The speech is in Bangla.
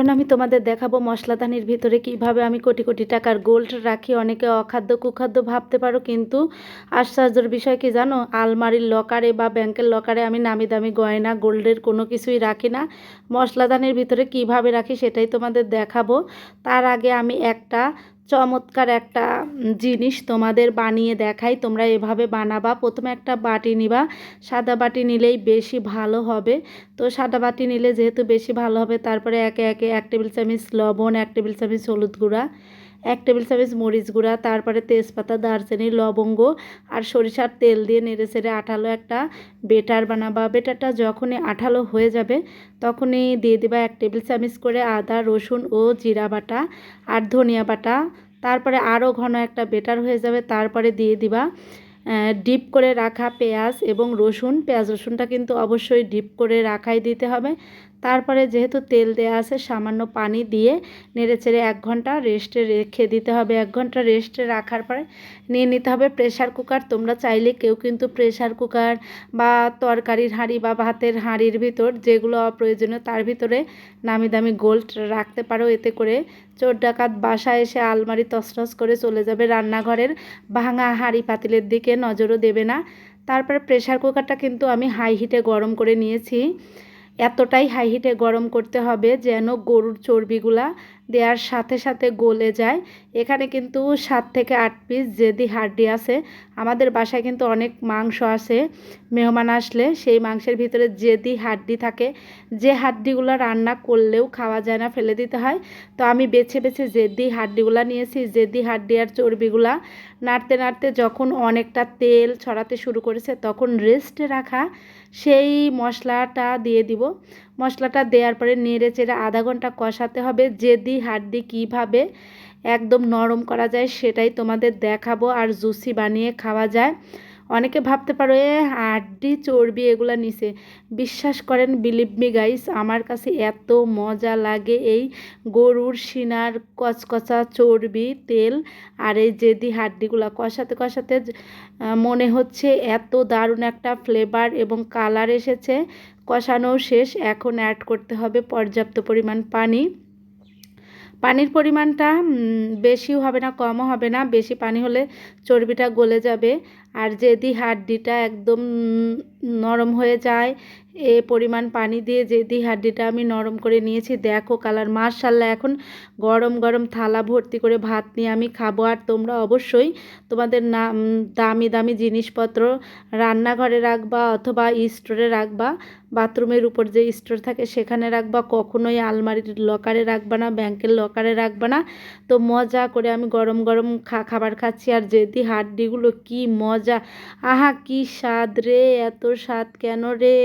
এখন আমি তোমাদের দেখাবো মশলাদানির ভিতরে কীভাবে আমি কোটি কোটি টাকার গোল্ড রাখি। অনেকে অখাদ্য কুখাদ্য ভাবতে পারো, কিন্তু আশ্চর্যের বিষয় কি জানো? আলমারির লকারে বা ব্যাংকের লকারে আমি নামি দামি গয়না, গোল্ডের কোনো কিছুই রাখি না। মশলাদানির ভিতরে কীভাবে রাখি সেটাই তোমাদের দেখাবো। তার আগে আমি একটা চমৎকার একটা জিনিস তোমাদের বানিয়ে দেখাই। তোমরা এভাবে বানাবা। প্রথমে একটা বাটি নিবা। সাদা বাটি নিলেই বেশি ভালো হবে। তো সাদা বাটি নিলে যেহেতু বেশি ভালো হবে, তারপরে একে একে এক টেবিল চামচ লবণ, এক টেবিল চামচ হলুদ গুঁড়া এক টেবিল চামচ মরিচ গুঁড়া, তারপরে তেজপাতা, দারচিনি, লবঙ্গ আর সরিষার তেল দিয়ে নেড়ে চেড়ে আঠালো একটা বেটার বানাবা। বেটারটা যখনই আঠালো হয়ে যাবে তখনই দিয়ে দিবা এক টেবিল চামচ করে আদা, রসুন ও জিরা বাটা আর ধনিয়া বাটা। তারপরে আরও ঘন একটা বেটার হয়ে যাবে। তারপরে দিয়ে দিবা ডিপ করে রাখা পেঁয়াজ এবং রসুন। পেঁয়াজ রসুনটা কিন্তু অবশ্যই ডিপ করে রাখাই দিতে হবে। তারপরে যেহেতু তেল দেওয়া আছে, সামান্য পানি দিয়ে নেড়ে চেড়ে এক ঘণ্টা রেস্টে রেখে দিতে হবে। এক ঘণ্টা রেস্টে রাখার পরে নিয়ে নিতে হবে প্রেশার কুকার তোমরা চাইলে কেউ কিন্তু প্রেশার কুকার বা তরকারির হাঁড়ি বা ভাতের হাঁড়ির ভিতর যেগুলো অপ্রয়োজনীয় তার ভিতরে নামি দামি গোল্ড রাখতে পারো। এতে করে চোর ডাকাত বাসায় এসে আলমারি তছনছ করে চলে যাবে। রান্নাঘরের ভাঙা হাঁড়ি পাতিলের দিকে নজরও দেবে না। তারপরে প্রেশার কুকারটা কিন্তু আমি হাই হিটে গরম করে নিয়েছি। এতটাই হাই হিটে গরম করতে হবে যেন গরুর চর্বিগুলা দেওয়ার সাথে সাথে গলে যায়। এখানে কিন্তু সাত থেকে আট পিস যেদি হাড্ডি আছে। আমাদের বাসায় কিন্তু অনেক মাংস আছে। মেহমান আসলে সেই মাংসের ভিতরে যেদি হাড্ডি থাকে। যে হাড্ডিগুলো রান্না করলেও খাওয়া যায় না, ফেলে দিতে হয়। তো আমি বেছে বেছে জেদি হাড্ডিগুলা নিয়েছি। জেদি হাড্ডি আর চর্বিগুলা নাড়তে নাড়তে যখন অনেকটা তেল ছড়াতে শুরু করেছে, তখন রেস্টে রাখা সেই মশলাটা দিয়ে দিব। মশলাটা দেওয়ার পরে নেড়ে চেড়ে আধা ঘণ্টা কষাতে হবে, যেদি হাড্ডি কীভাবে একদম নরম করা যায় সেটাই তোমাদের দেখাবো আর জুসি বানিয়ে খাওয়া যায়। অনেকে ভাবতে পারো, এ, হাড্ডি, চর্বি, এগুলো নিচে বিশ্বাস করেন বিলিভ মি গাইস আমার কাছে এত মজা লাগে এই গরুর সিনার, কচকচা, চর্বি, তেল, আর এই জেদি হাড্ডিগুলো। কষাতে কষাতে মনে হচ্ছে এত দারুণ একটা ফ্লেভার এবং কালার এসেছে। কষানো শেষ, এখন অ্যাড করতে হবে পর্যাপ্ত পরিমাণ পানি। পানির পরিমাণটা বেশিও হবে না, কমও হবে না। বেশি পানি হলে চর্বিটা গলে যাবে। আর যদি হাড্ডিটা একদম নরম হয়ে যায় এ পরিমাণ পানি দিয়ে যেদি হাড্ডিটা আমি নরম করে নিয়েছি দেখো কালার। মার্শাল্লাহ এখন গরম গরম থালা ভর্তি করে ভাত নিয়ে আমি খাব। আর তোমরা অবশ্যই তোমাদের না উম, দামি দামি জিনিসপত্র রান্নাঘরে রাখবা অথবা স্টোরে রাখবা। বাথরুমের উপর যে স্টোর থাকে সেখানে রাখবা। কখনোই আলমারির লকারে রাখবা না ব্যাংকের লকারে রাখবা না। তো মজা করে আমি গরম গরম খা খাবার খাচ্ছি। আর যেদি হাড্ডিগুলো কি মজা! আহা কি স্বাদ রে এত স্বাদ কেন রে?